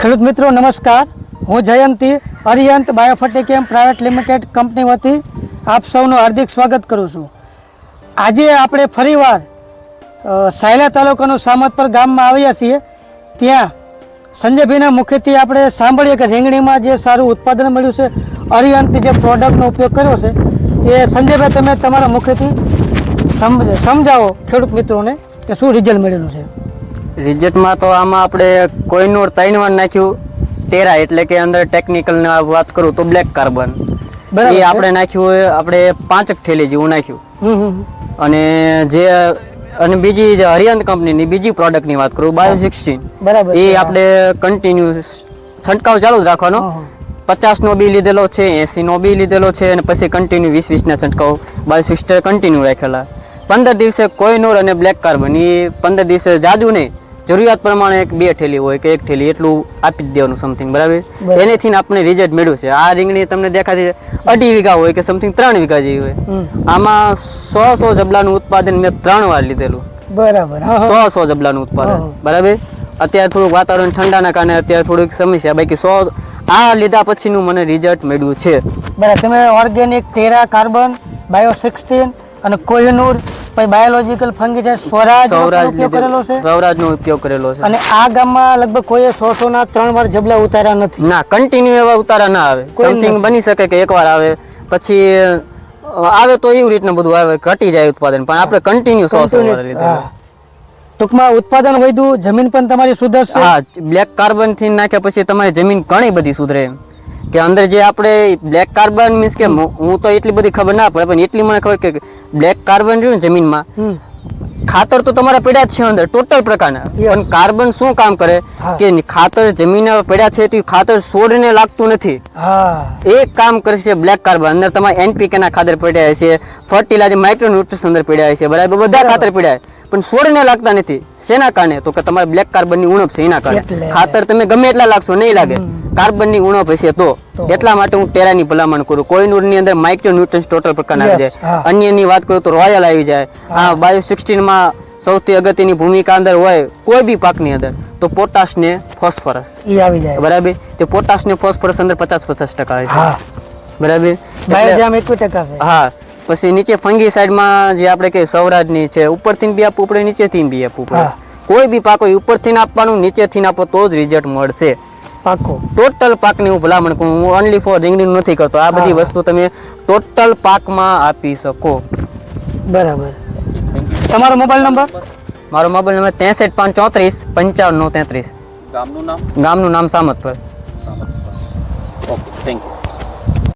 ખેડૂત મિત્રો, નમસ્કાર. હું Jayanti Ariyant Biofertichem private limited company વતી આપ સૌનું હાર્દિક સ્વાગત કરું છું. આજે આપણે ફરીવાર સાયલા તાલુકાનું સામતપર ગામમાં આવ્યા છીએ. ત્યાં સંજયભાઈના મુખેથી આપણે સાંભળીએ કે રીંગણીમાં જે સારું ઉત્પાદન મળ્યું છે, અરિયંતની જે પ્રોડક્ટનો ઉપયોગ કર્યો છે, એ સંજયભાઈ તમે તમારા મુખેથી સમ- સમજાવો ખેડૂત મિત્રોને કે શું રિઝલ્ટ મળેલું છે. રિઝલ્ટમાં તો આમાં આપણે કોઈનું ત્રણ વાર નાખ્યું તેરા એટલે કે અંદર ટેકનિકલ વાત કરું તો બ્લેક કાર્બન એ આપણે નાખ્યું આપણે પાંચક થેલી જેવું નાખ્યું. અને જે અને બીજી જે હરિયંત કંપનીની બીજી પ્રોડક્ટની વાત કરું બાયો સિક્સટીન બરાબર એ આપણે કન્ટિન્યુ છંટકાવ ચાલુ જ રાખવાનો. પચાસ નો પચાસનો બી લીધેલો છે એંસીનો બી લીધેલો છે અને પછી કન્ટિન્યુ વીસ વીસના છંટકાવ બાયો સિક્સટર કન્ટિન્યુ રાખેલા. પંદર દિવસે કોઈનોર અને બ્લેક કાર્બન એ પંદર દિવસે જાજુ નહીં. જરૂરિયાત પ્રમાણે એક બે ઠેલી હોય કે એક ઠેલી એટલું આપી જ દેવાનું સમથિંગ બરાબર. એનેથી આપણે રિઝલ્ટ મેળવ્યું છે. આ રીંગણી તમને દેખાતી અઢી વીઘા હોય કે સમથિંગ ત્રણ વીઘા જેવી હોય. આમાં સો સો જબલાનું ઉત્પાદન મેં ત્રણ વાર લીધેલું. બરાબર. સો સો જબલાનું ઉત્પાદન બરાબર? અત્યારે થોડુંક વાતાવરણ ઠંડાના કારણે અત્યારે થોડીક સમસ્યા બાકી સો આ લીધા પછીનું મને રિઝલ્ટ મળ્યું છે. બરાબર તમે organic terra carbon bio sixteen અને કોહિનૂર પછી બાયોલોજીકલ ફંગીસાઇડ સ્વરાજ ઉપયોગ કરેલો છે? સૌરાજનો ઉપયોગ કરેલો છે. અને આ ગામમાં લગભગ કોઈએ સો સો ના ત્રણ વાર જબલા ઉતાર્યા નથી? ના કન્ટિન્યુ એવા ઉતારા ના આવે. સમથિંગ બની શકે કે એકવાર આવે પછી આવે તો એવી રીતનું બધું આવે ઘટી જાય ઉત્પાદન. પણ આપણે કન્ટિન્યુ સો સો વાર Continue, ટૂંકમાં ઉત્પાદન વધ્યું જમીન પણ તમારી સુધરશે? હા બ્લેક કાર્બનથી નાખ્યા પછી તમારી જમીન ઘણી બધી સુધરે. કે અંદર જે આપણે બ્લેક કાર્બન મીન્સ કે હું તો એટલી બધી ખબર ના પડે પણ એટલી મને ખબર કે બ્લેક કાર્બન રહ્યું ને જમીનમાં ખાતર તો તમારા પડ્યા છે અંદર ટોટલ પ્રકારના. પણ કાર્બન શું કામ કરે? કે ખાતર જમીન પડ્યા છે તે ખાતર છોડને લાગતું નથી. એ એક કામ કરશે બ્લેક કાર્બન અંદર તમારે એનપીકે ના ખાતર પડ્યા છે ફર્ટિલાઇઝર માઇક્રો ન્યુટ્રિશન અંદર પડ્યા છે બરાબર? બધા ખાતર પડ્યા. પણ છોડને લાગતા નથી. શેના કારણે? તો કે તમારે બ્લેક કાર્બનની ઉણપ છે એના કારણે. ખાતર તમે ગમે એટલા લાગશો નહીં લાગે. કાર્બનની ઉણપ હશે તો. એટલા માટે હું ટેરાની ભલામણ કરું. કોઈનૂરની અંદર માઇક્રો ન્યુટ્રન્સ ટોટલ પ્રકારના આવી જાય અન્યની વાત કરું તો રોયલ આવી જાય. આ બાયો સિક્સટીનમાં સૌથી અગત્યની ભૂમિકા અંદર હોય કોઈ બી પાકની અંદર તો પોટાશ ને ફોસ્ફરસ એ આવી જાય. બરાબર? તે પોટાશ ને ફોસ્ફરસ અંદર પચાસ પચાસ ટકા છે. બરાબર? બાયોજામ એકવી ટકા છે. હા. પછી નીચે ફંગી સાઈડમાં જે આપણે કે સૌરાજની છે ઉપરથી બી આપવું પડે નીચેથી બી આપવું પડે. કોઈ બી પાક હોય ઉપરથી આપવાનું નીચેથી આપો તો જ રિઝલ્ટ મળશે. પાકો. ટોટલ પાકની હું ભલામણ કરું હું ઓનલી ફોર રીંગણીનું નથી કરતો. આ બધી વસ્તુ તમે ટોટલ પાકમાં આપી શકો. બરાબર. તમારો મોબાઈલ નંબર? મારો મોબાઈલ નંબર ત્રેસઠ પાંચ ચોત્રીસ પંચાવન નવ તેત્રીસ. ગામનું નામ? ગામનું નામ સામતપર. Okay thank you